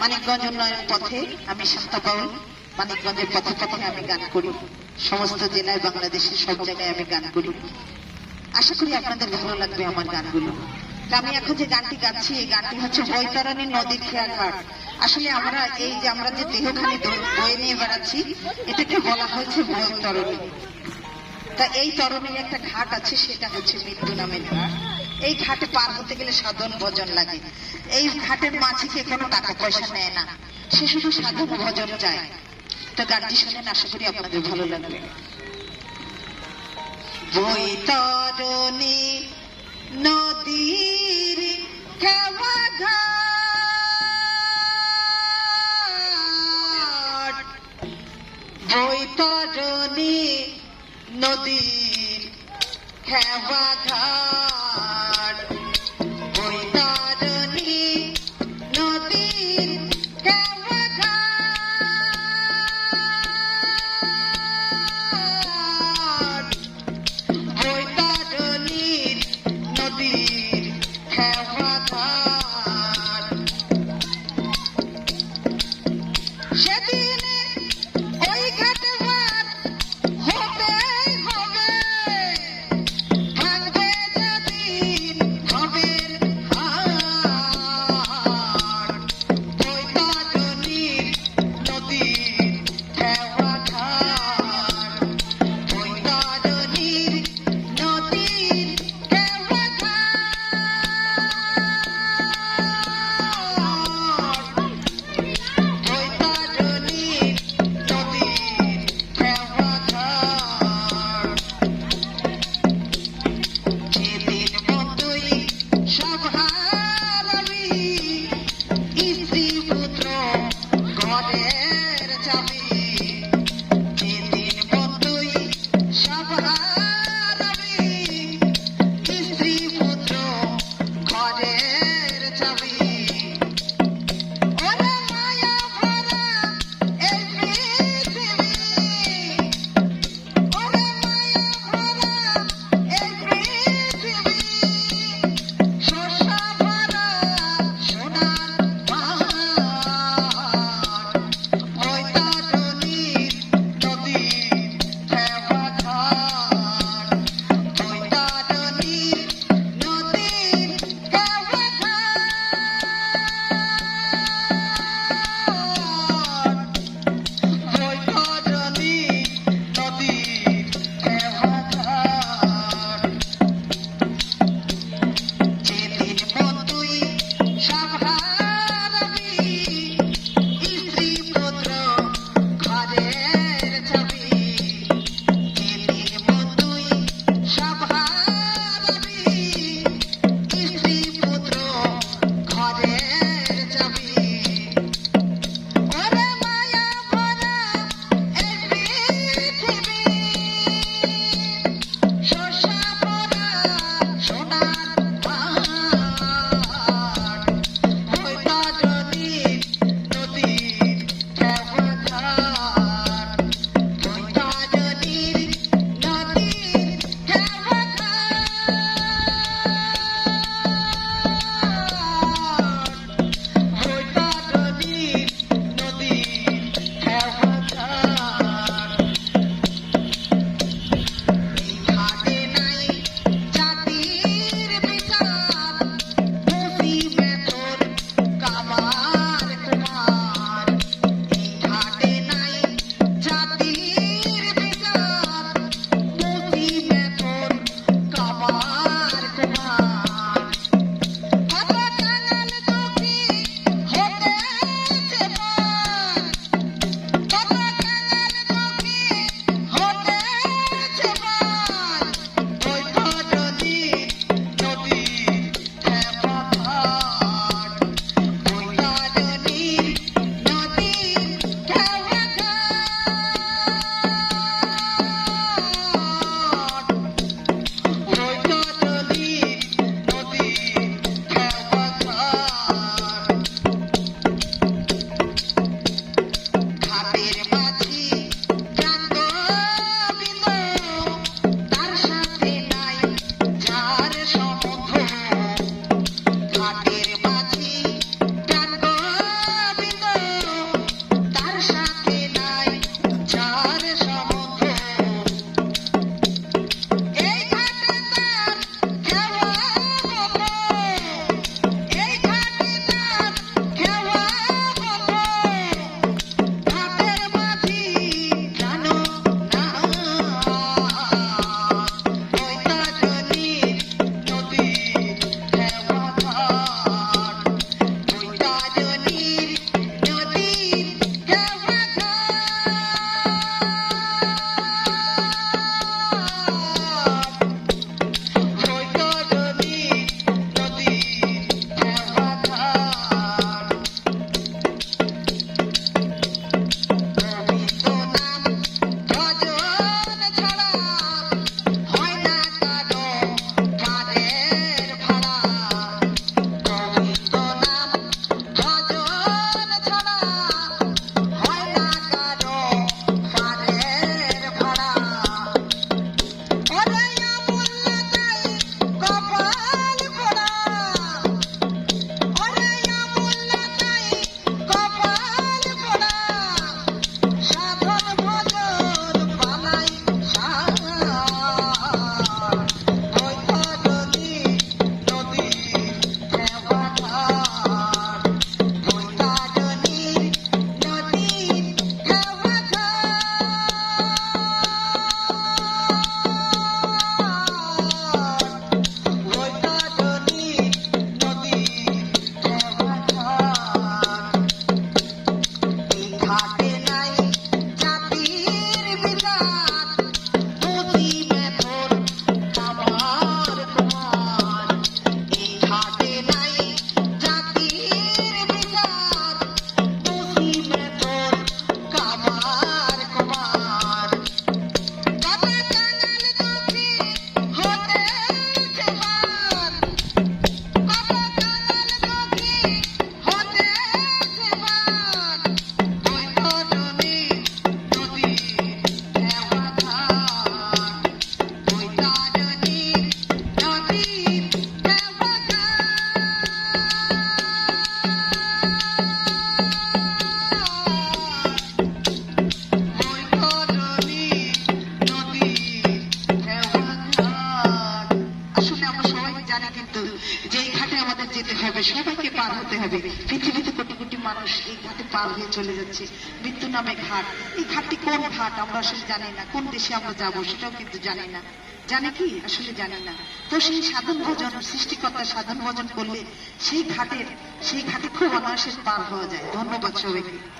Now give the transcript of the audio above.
মানিকগঞ্জ উন্নয়ন পথে আমি শান্তা পাউল মানিকগঞ্জের পথে পথে আমি গান করি। সমস্ত জেলায় বাংলাদেশের সব জায়গায় আমি গান করি। আশা করি আপনাদের ভালো লাগবে আমার গানগুলো। আমি এখন যে গানটি গাচ্ছি, এই গানটি হচ্ছে বৈতরণী নদীর খেয়াল ঘাট আসলে আমরা এই যে আমরা যে দেহখানি বয়ে নিয়ে বেড়াচ্ছি, এটাকে বলা হয়েছে বৈতরণী। তা এই তরণীর একটা ঘাট আছে, সেটা হচ্ছে মৃত্যু নামের ঘাট। এই ঘাটে পার হতে গেলে সাধন ভজন লাগে। এই ঘাটের মাঝিকে কোনো টাকা পয়সা নেয় না। সে শুধু সাধন ভজন চায়। তো গানটি শুনেন, আশা করি আপনাদের ভালো লাগবে। বৈতরণী নদীর বৈতরণী নদীর খেওয়া ঘাট। hot হতে হবে। পৃথিবীতে কোটি কোটি মানুষ এই ঘাটে পার হয়ে চলে যাচ্ছে। মৃত্যু নামে ঘাট। এই ঘাটটি কোন ঘাট? আমরা আসলে জানি না। কোন দেশে আমরা যাব সেটাও কিন্তু জানি না। জানে কি? আসলে জানি না। তো সেই সাধন ভোজন, সৃষ্টিকর্তা সাধন ভোজন করলে সেই ঘাটের সেই ঘাটে খুব অনায়াসে পার হওয়া যায়। ধন্যবাদ সবাইকে।